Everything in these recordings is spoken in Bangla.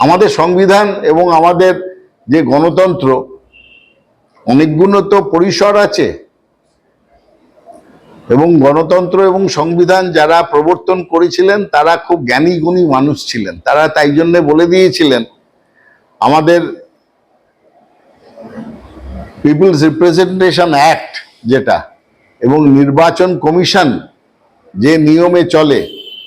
আমাদের সংবিধান এবং আমাদের যে গণতন্ত্র, অনেকগুলো তো পরিসর আছে। এবং গণতন্ত্র এবং সংবিধান যারা প্রবর্তন করেছিলেন, তারা খুব জ্ঞানী গুণী মানুষ ছিলেন। তারা তাই জন্য বলে দিয়েছিলেন, আমাদের পিপলস রিপ্রেজেন্টেশন অ্যাক্ট যেটা এবং নির্বাচন কমিশন যে নিয়মে চলে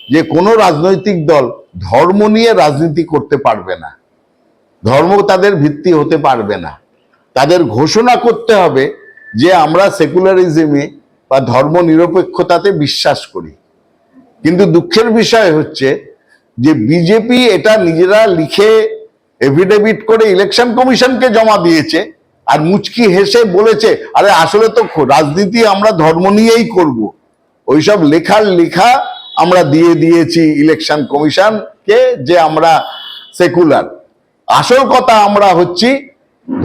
যে কোনো রাজনৈতিক দল ধর্ম নিয়ে রাজনীতি করতে পারবে না। ধর্ম তাদের ভিত্তি হতে পারবে না। তাদের ঘোষণা করতে হবে যে আমরা সেকুলারিজমে বা ধর্ম নিরপেক্ষতাতে বিশ্বাস করি। কিন্তু দুঃখের বিষয় হচ্ছে যে বিজেপি এটা নিজেরা লিখে এফিডেভিট করে ইলেকশন কমিশনকে জমা দিয়েছে আর মুচকি হেসে বলেছে, আরে আসলে তো রাজনীতি আমরা ধর্ম নিয়েই করব। ওইসব লেখার লেখা আমরা দিয়ে দিয়েছি ইলেকশন কমিশনকে যে আমরা সেকুলার আসল কথা আমরা হচ্ছি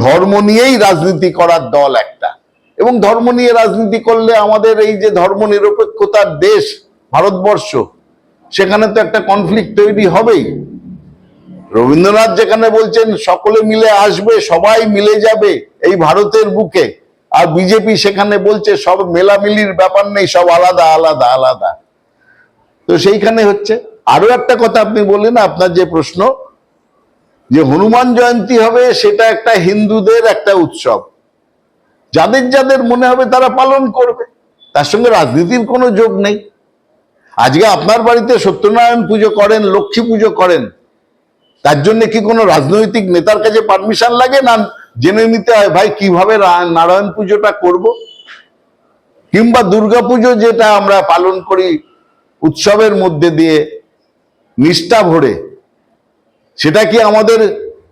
ধর্ম নিয়েই রাজনীতি করার দল একটা। এবং ধর্ম নিয়ে রাজনীতি করলে আমাদের এই যে ধর্ম নিরপেক্ষতার দেশ, ভারতবর্ষ, সেখানে তো একটা কনফ্লিক্ট তৈরি হবেই। রবীন্দ্রনাথ যেখানে বলছেন, সকলে মিলে আসবে, সবাই মিলে যাবে এই ভারতের বুকে। আর বিজেপি সেখানে বলছে, সব মেলামিলির ব্যাপার নেই, সব আলাদা আলাদা আলাদা। তো সেইখানে হচ্ছে আরও একটা কথা আপনি বললেন, আপনার যে প্রশ্ন, যে হনুমান জয়ন্তী হবে সেটা একটা হিন্দুদের একটা উৎসব। যাদের যাদের মনে হবে তারা পালন করবে, তার সঙ্গে রাজনীতির কোনো যোগ নেই। আজকে আপনার বাড়িতে সত্যনারায়ণ পুজো করেন, লক্ষ্মী পুজো করেন, তার জন্য কি কোনো রাজনৈতিক নেতার কাছে পারমিশন লাগে না জেনে নিতে হয়, ভাই, কীভাবে নারায়ণ পুজোটা করব? কিংবা দুর্গা পুজো যেটা আমরা পালন করি উৎসবের মধ্যে দিয়ে নিষ্ঠা ভরে সেটা কি আমাদের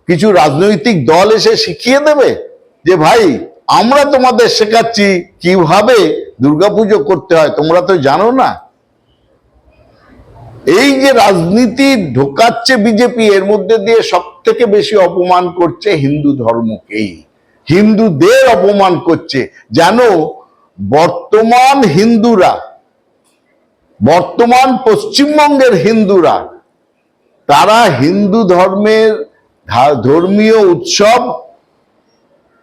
কিছু রাজনৈতিক দল এসে শিখিয়ে দেবে? যে ভাই, আমরা তোমাদের শেখাচ্ছি কীভাবে দুর্গাপুজো করতে হয়, তোমরা তো জানো না। এই যে রাজনীতি ঢোকাচ্ছে বিজেপি, এর মধ্যে দিয়ে সব থেকে বেশি অপমান করছে হিন্দু ধর্মকেই। হিন্দুদের অপমান করছে। জানো, বর্তমান হিন্দুরা বর্তমান পশ্চিমবঙ্গের হিন্দুরা, তারা হিন্দু ধর্মের ধর্মীয় উৎসব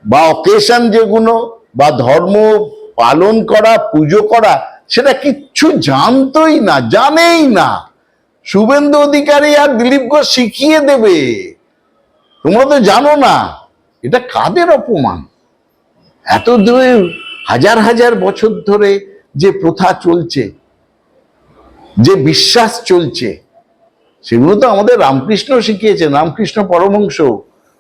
বা অকেশন যেগুলো বা ধর্ম পালন করা, পুজো করা, সেটা কিচ্ছু জানতোই না, জানেই না। শুভেন্দু অধিকারী আর দিলীপ ঘোষ শিখিয়ে দেবে। তোমরা তো জানো না, এটা কাদের অপমান? এত দূরে হাজার হাজার বছর ধরে যে প্রথা চলছে যে বিশ্বাস চলছে, সেগুলো তো আমাদের রামকৃষ্ণ শিখিয়েছেন, রামকৃষ্ণ পরমহংস,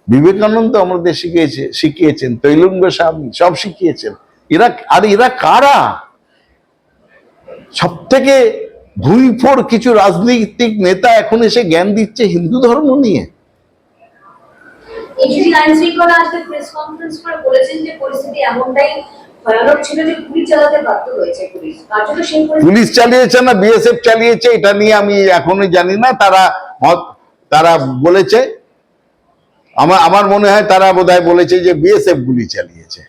বিবেকানন্দ আমাদের শিখিয়েছে, শিখিয়েছেন, তৈলঙ্গ স্বামী সব শিখিয়েছেন। এরা, আর এরা কারা? সব থেকে ভুইফোর কিছু রাজনৈতিক নেতা এখন এসে জ্ঞান দিচ্ছে হিন্দু ধর্ম নিয়ে। শৃঙ্খলা আজকে প্রেস কনফারেন্স করে বলেছেন যে পরিস্থিতি এমনটাই ভয়ানক ছিল যে গুলি চালাতে বাধ্য হয়েছে পুলিশ। কার্যত সেই পুলিশ চালিয়েছে না বিএসএফ চালিয়েছে এটা নিয়ে আমি এখনও জানি না। তারা তারা বলেছে আমার আমার মনে হয় তারা বোধহয় বলেছে যে বিএসএফ গুলি চালিয়েছে।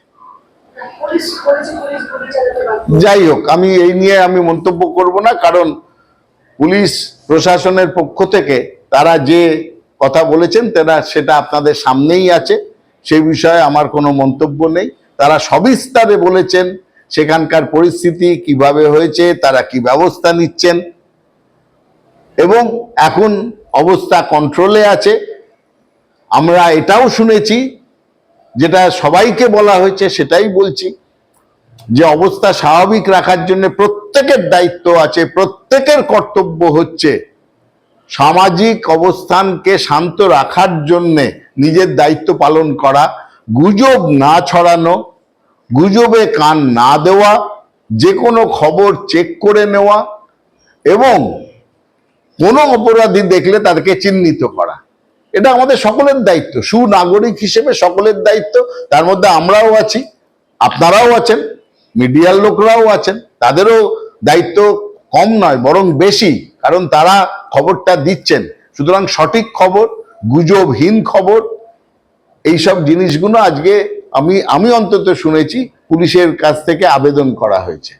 বাধ্য যাই হোক আমি এই নিয়ে আমি মন্তব্য করব না কারণ পুলিশ প্রশাসনের পক্ষ থেকে তারা যে কথা বলেছেন তারা সেটা আপনাদের সামনেই আছে। সেই বিষয়ে আমার কোনো মন্তব্য নেই। তারা সবিস্তারে বলেছেন সেখানকার পরিস্থিতি কীভাবে হয়েছে, তারা কি ব্যবস্থা নিচ্ছেন। এবং এখন অবস্থা কন্ট্রোলে আছে। আমরা এটাও শুনেছি, যেটা সবাইকে বলা হয়েছে সেটাই বলছি, যে অবস্থা স্বাভাবিক রাখার জন্য প্রত্যেকের দায়িত্ব আছে, প্রত্যেকের কর্তব্য হচ্ছে সামাজিক অবস্থানকে শান্ত রাখার জন্যে নিজের দায়িত্ব পালন করা। গুজব না ছড়ানো, গুজবে কান না দেওয়া, যে কোনো খবর চেক করে নেওয়া এবং কোনো অপরাধী দেখলে তাদেরকে চিহ্নিত করা। এটা আমাদের সকলের দায়িত্ব, সুনাগরিক হিসেবে সকলের দায়িত্ব। তার মধ্যে আমরাও আছি, আপনারাও আছেন, মিডিয়ার লোকরাও আছেন, তাদেরও দায়িত্ব কম নয়, বরং বেশি, কারণ তারা খবরটা দিচ্ছেন। সুতরাং সঠিক খবর, গুজবহীন খবর এইসব জিনিসগুলো আজকে আমি আমি অন্তত শুনেছি পুলিশের কাছ থেকে আবেদন করা হয়েছে।